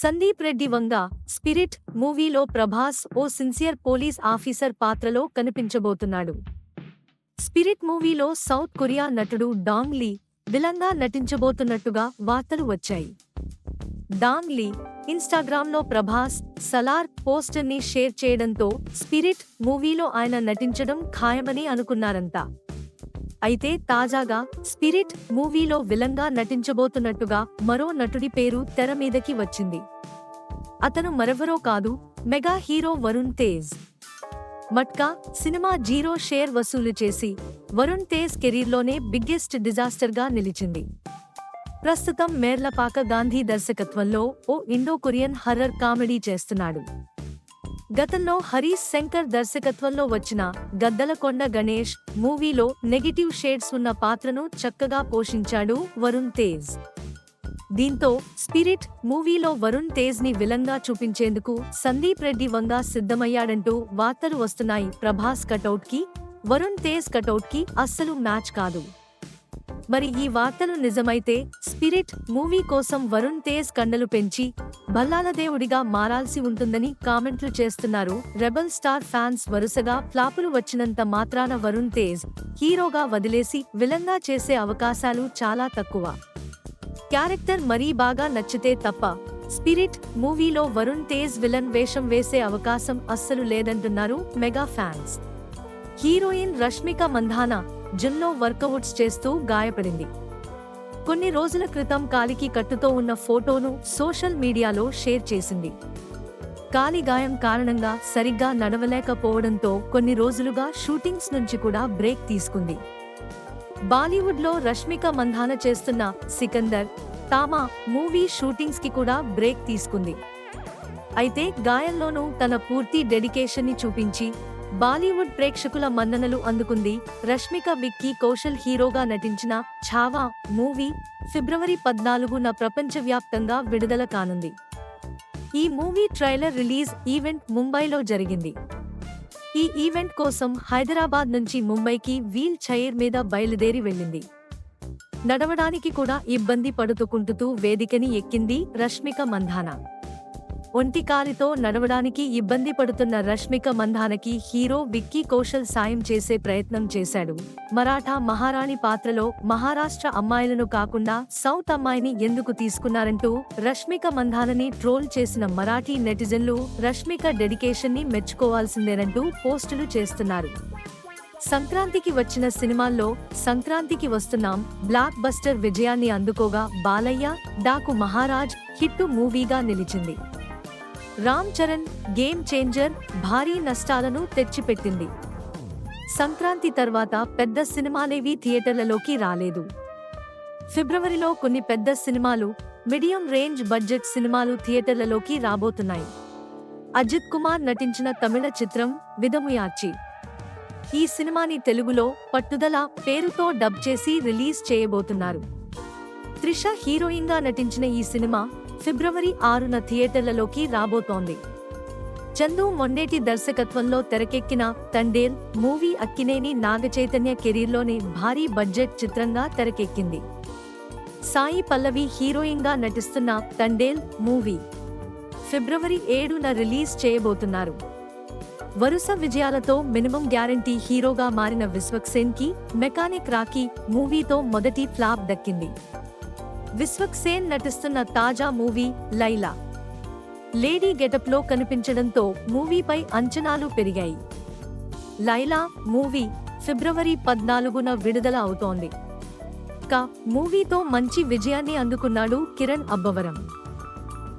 Sandeep Reddy Vanga spirit మూవీలో ప్రభాస్ ఓ sincere police officer పాత్రలో కనిపించబోతున్నాడు. స్పిరిట్ మూవీలో సౌత్ కొరియా నటుడు డాంగ్ లీ విలంగా నటించబోతున్నట్టుగా వార్తలు వచ్చాయి. డాంగ్ లీ ఇన్స్టాగ్రామ్లో ప్రభాస్ సలార్ పోస్టర్ని షేర్ చేయడంతో స్పిరిట్ మూవీలో ఆయన నటించడం ఖాయమని అనుకున్నారంతా అయితే తాజాగా స్పిరిట్ మూవీలో విలంగా నటించబోతున్నట్టుగా మరో నటుడి పేరు తెర మీదకి వచ్చింది. అతను మరెవరో కాదు mega hero Varun Tej. Matka cinema zero share వసూలు చేసి వరుణ్ తేజ్ కెరీర్లోనే బిగ్గెస్ట్ డిజాస్టర్గా నిలిచింది. ప్రస్తుతం మేర్లపాక గాంధీ దర్శకత్వంలో ఓ ఇండో కొరియన్ హర్రర్ కామెడీ చేస్తున్నాడు. గతంలో హరీష్ శంకర్ దర్శకత్వంలో వచ్చిన గద్దలకొండ గణేష్ మూవీలో నెగిటివ్ షేడ్స్ ఉన్న పాత్రను చక్కగా పోషించాడు వరుణ్ తేజ్. దీంతో స్పిరిట్ మూవీలో వరుణ్ తేజ్ని విలంగా చూపించేందుకు సందీప్ రెడ్డి వంగా సిద్ధమయ్యాడంటూ వార్తలు వస్తున్నాయి ప్రభాస్ కటౌట్కి వరుణ్ తేజ్ కటౌట్కి అస్సలు మ్యాచ్ కాదు. మరి ఈ వార్తలు నిజమైతే స్పిరిట్ మూవీ కోసం వరుణ్ తేజ్ కండలు పెంచి దేవుడిగా మారాల్సి ఉంటుందని కామెంట్లు చేస్తున్నారు. రెబల్ స్టార్ ఫ్యాన్స్ వరుసగా ఫ్లాపులు వచ్చినంత మాత్రాన వరుణ్ తేజ్ హీరోగా వదిలేసి విలన్గా చేసే అవకాశాలు చాలా తక్కువ. క్యారెక్టర్ మరీ బాగా నచ్చితే తప్ప స్పిరిట్ మూవీలో వరుణ్ తేజ్ విలన్ వేషం వేసే అవకాశం అస్సలు లేదంటున్నారు mega fans. Heroine Rashmika Mandanna జిమ్లో వర్కౌట్స్ చేస్తూ గాయపడింది. కొన్ని రోజుల క్రితం కాలికి కట్టుతో ఉన్న ఫోటోను సోషల్ మీడియాలో షేర్ చేసింది. కాలి గాయం కారణంగా సరిగ్గా నడవలేకపోవడంతో కొన్ని రోజులుగా షూటింగ్స్ నుంచి కూడా బ్రేక్ తీసుకుంది. బాలీవుడ్లో రష్మిక మంధాన చేస్తున్న సికందర్ తామా మూవీ షూటింగ్స్కి కూడా బ్రేక్ తీసుకుంది. అయితే గాయంలోనూ తన పూర్తి డెడికేషన్ని చూపించి బాలీవుడ్ ప్రేక్షకుల మన్ననలు అందుకుంది రష్మిక విక్కీ కౌశల్ హీరోగా నటించిన ఛావా మూవీ ఫిబ్రవరి పద్నాలుగున ప్రపంచవ్యాప్తంగా విడుదల కానుంది. ఈ మూవీ ట్రైలర్ రిలీజ్ ఈవెంట్ ముంబైలో జరిగింది. ఈ ఈవెంట్ కోసం హైదరాబాద్ నుంచి ముంబైకి వీల్ చైర్ మీద బయలుదేరి వెళ్ళింది. నడవడానికి కూడా ఇబ్బంది పడుతుకుంటుతూ వేదికని ఎక్కింది రష్మిక మంధానా. ఒంటి కాలితో నడవడానికి ఇబ్బంది పడుతున్న రష్మిక మంధానకి హీరో విక్కీ కౌశల్ సాయం చేసే ప్రయత్నం చేశాడు. మరాఠా మహారాణి పాత్రలో మహారాష్ట్ర అమ్మాయిలను కాకుండా సౌత్ అమ్మాయిని ఎందుకు తీసుకున్నారంటూ రష్మిక మంధానని ట్రోల్ చేసిన మరాఠీ నెటిజన్లు రష్మిక డెడికేషన్ని మెచ్చుకోవాల్సిందేనంటూ పోస్టులు చేస్తున్నారు. సంక్రాంతికి వచ్చిన సినిమాల్లో సంక్రాంతికి వస్తున్నాం బ్లాక్ బస్టర్ విజయాన్ని అందుకోగా బాలయ్య డాకు మహారాజ్ హిట్టు మూవీగా నిలిచింది. రామ్ చరణ్ గేమ్ చేంజర్ భారీ నష్టాలను తెచ్చిపెట్టింది. సంక్రాంతి తర్వాత పెద్ద సినిమాలేవీ థియేటర్లలోకి రాలేదు. ఫిబ్రవరిలో కొన్ని పెద్ద సినిమాలు మీడియం రేంజ్ బడ్జెట్ సినిమాలు థియేటర్లలోకి రాబోతున్నాయి. అజిత్ కుమార్ నటించిన తమిళ చిత్రం విధముయాచి. ఈ సినిమాని తెలుగులో పట్టుదల పేరుతో డబ్ చేసి రిలీజ్ చేయబోతున్నారు. త్రిష హీరోయిన్గా నటించిన ఈ సినిమా ఫిబ్రవరి ఆరున థియేటర్లలోకి రాబోతోంది. చందు మొండేటి దర్శకత్వంలో తెరకెక్కిన తండేల్ మూవీ అక్కినేని నాగచైతన్య కెరీర్లోని భారీ బడ్జెట్ చిత్రంగా తెరకెక్కింది. సాయి పల్లవి హీరోయిన్గా నటిస్తున్న తండేల్ మూవీ ఫిబ్రవరి ఏడున రిలీజ్ చేయబోతున్నారు. వరుస విజయాలతో మినిమం గ్యారంటీ హీరోగా మారిన విశ్వక్సేన్కి మెకానిక్ రాకీ మూవీతో మొదటి ఫ్లాప్ దక్కింది. విశ్వక్ సేన్ నటిస్తున్న తాజా మూవీ లైలా. లేడీ గెటప్లో కనిపించడంతో మూవీపై అంచనాలు పెరిగాయి. లైలా మూవీ ఫిబ్రవరి పద్నాలుగున విడుదల అవుతోంది. కా మూవీతో మంచి విజయాన్ని అందుకున్నాడు కిరణ్ అబ్బవరం.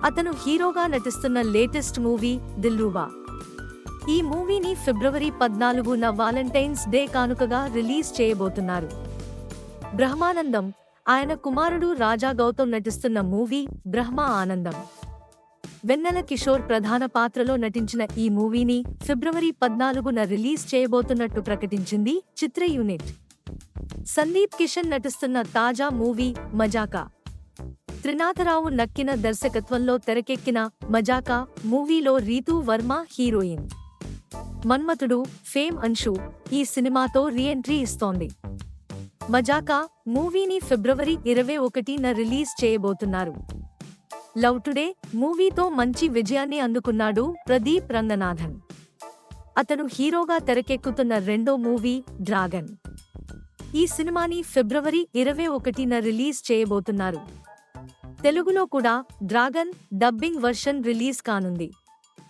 అతను హీరోగా నటిస్తున్న లేటెస్ట్ మూవీ దిల్రూబా ఈ మూవీని ఫిబ్రవరి పద్నాలుగున వాలంటైన్స్ డే కానుకగా రిలీజ్ చేయబోతున్నారు. బ్రహ్మానందం ఆయన కుమారుడు రాజా గౌతమ్ నటిస్తున్న మూవీ బ్రహ్మ ఆనందం. వెన్నెల కిషోర్ ప్రధాన పాత్రలో నటించిన ఈ మూవీని ఫిబ్రవరి పద్నాలుగున రిలీజ్ చేయబోతున్నట్టు ప్రకటించింది చిత్ర యూనిట్. సందీప్ కిషన్ నటిస్తున్న తాజా మూవీ మజాకా. త్రినాథరావు నక్కిన దర్శకత్వంలో తెరకెక్కిన మజాకా మూవీలో రీతూ వర్మ హీరోయిన్. మన్మథుడు ఫేమ్ అంశు ఈ సినిమాతో రీఎంట్రీ ఇస్తోంది. మజాకా మూవీని ఫిబ్రవరి ఇరవై ఒకటిన రిలీజ్ చేయబోతున్నారు. లవ్ టుడే మూవీతో మంచి విజయాన్ని అందుకున్నాడు ప్రదీప్ రంగనాథన్. అతను హీరోగా తెరకెక్కుతున్న రెండో మూవీ డ్రాగన్. ఈ సినిమాని ఫిబ్రవరి ఇరవై ఒకటిన రిలీజ్ చేయబోతున్నారు. తెలుగులో కూడా డ్రాగన్ డబ్బింగ్ వర్షన్ రిలీజ్ కానుంది.